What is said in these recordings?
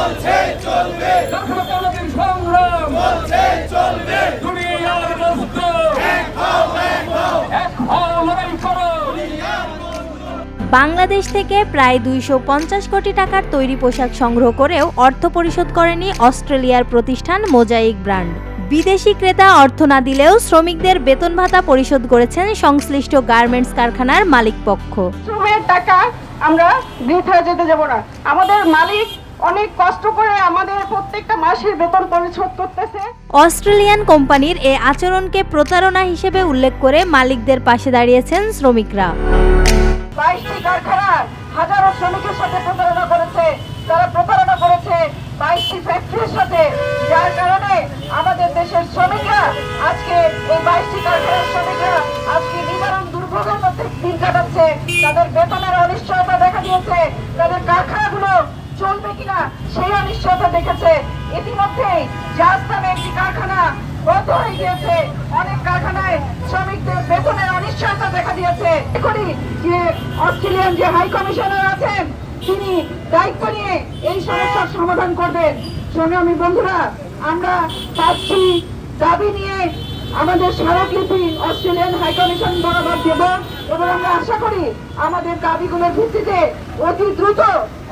চলছে চলবে। সংগ্রাম। চলছে চলবে। দুনিয়ার মজদুর এক হও এক হও। এক হও লড়াই করো। বাংলাদেশ থেকে প্রায় দুইশো পঞ্চাশ কোটি টাকার তৈরি পোশাক সংগ্রহ করেও অর্থ পরিশোধ করেনি অস্ট্রেলিয়ার প্রতিষ্ঠান মোজাইক ব্র্যান্ড। বিদেশি ক্রেতা অর্থ না দিলেও শ্রমিকদের বেতন ভাতা পরিশোধ করেছেন সংশ্লিষ্ট গার্মেন্টস কারখানার মালিকপক্ষ। শ্রমের টাকা আমরা বৃথা যেতে যাব না। আমাদের মালিক অনেক কষ্ট করে আমাদের প্রত্যেকটা মাসের বেতন পরিশোধ করতেছে। অস্ট্রেলিয়ান কোম্পানির এ আচরণকে প্রতারণা হিসেবে উল্লেখ করে মালিকদের পাশে দাঁড়িয়েছেন শ্রমিকরা। বাইশটি কারখানা হাজারো শ্রমিকের সাথে প্রতারণা করেছে। তারা প্রতারণা করেছে বাইশটি ফ্যাক্টরির সাথে। যার কারণে আমাদের দেশের শ্রমিকরা আজকে এই বাইশটি কারখানার শ্রমিকরা আজকে নিবারণ দুর্ভোগের মধ্যে দিন কাটাচ্ছে। তাদের বেতনের অনিশ্চয়তা দেখা দিয়েছে। তাদের কিনা সেই অনিশ্চয়তা দেখেছে। ইতিমধ্যেই জাহাজ একটি কারখানা বন্ধ হয়ে গিয়েছে। অনেক কারখানায় শ্রমিকদের বেতনের অনিশ্চয়তা দেখা দিয়েছে। করি যে অস্ট্রেলিয়ান যে হাই কমিশনার আছেন, তিনি দায়িত্ব নিয়ে এই সমস্যার সমাধান করবেন। সংগ্রামী বন্ধুরা, আমরা পাচ্ছি দাবি নিয়ে আমাদের স্মারকলিপি অস্ট্রেলিয়ান হাই কমিশন বরাবর দেব এবং আমরা আশা করি আমাদের দাবিগুলোর ভিত্তিতে অতি দ্রুত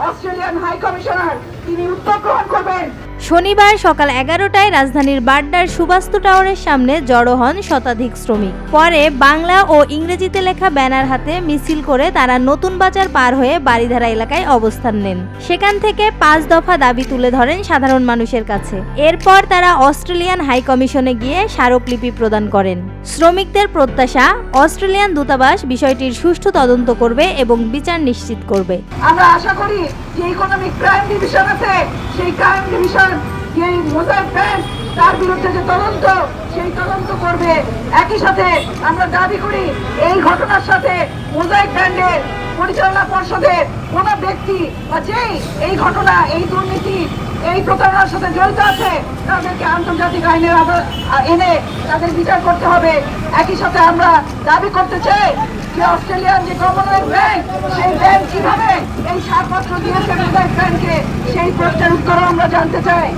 অস্ট্রেলিয়ান হাই কমিশনার তিনি উদ্যোগ গ্রহণ করবেন শনিবার সকাল এগারোটায় রাজধানীর বাড্ডার সুবাস্তু টাওয়ারের সামনে জড়ো হন শতাধিক শ্রমিক। পরে বাংলা ও ইংরেজিতে লেখা ব্যানার হাতে মিছিল করে তারা নতুন বাজার পার হয়ে বাড়িধারা এলাকায় অবস্থান নেন। সেখান থেকে পাঁচ দফা দাবি তুলে ধরেন সাধারণ মানুষের কাছে। এরপর তারা অস্ট্রেলিয়ান হাই কমিশনে গিয়ে স্মারকলিপি প্রদান করেন। শ্রমিকদের প্রত্যাশা, অস্ট্রেলিয়ান দূতাবাস বিষয়টির সুষ্ঠু তদন্ত করবে এবং বিচার নিশ্চিত করবে। আমরা আশা করি যে ইকোনমিক ক্রাইম ডিভিশন আছে, সেই ক্রাইম ডিভিশন যে মোজাইক ব্যাংক তার বিরুদ্ধে যে তদন্ত, সেই তদন্ত করবে। একই সাথে আমরা দাবি করি, এই ঘটনার সাথে মোজাইক ব্যান্ডের পরিচালনা পর্ষদের কোন ব্যক্তি বা যেই এই ঘটনা, এই দুর্নীতি, এই প্রতারণার সাথে জড়িত আছে, তাদেরকে আন্তর্জাতিক আইনের এনে তাদের বিচার করতে হবে। একই সাথে আমরা দাবি করতে চাই যে অস্ট্রেলিয়ান যে কমনওয়েলথ ব্যাংক, সেই ব্যাংক কীভাবে এই ছাড়পত্র দিয়েছে মোজাইক ব্যাংকে সেই প্রশ্নের উত্তরও আমরা জানতে চাই।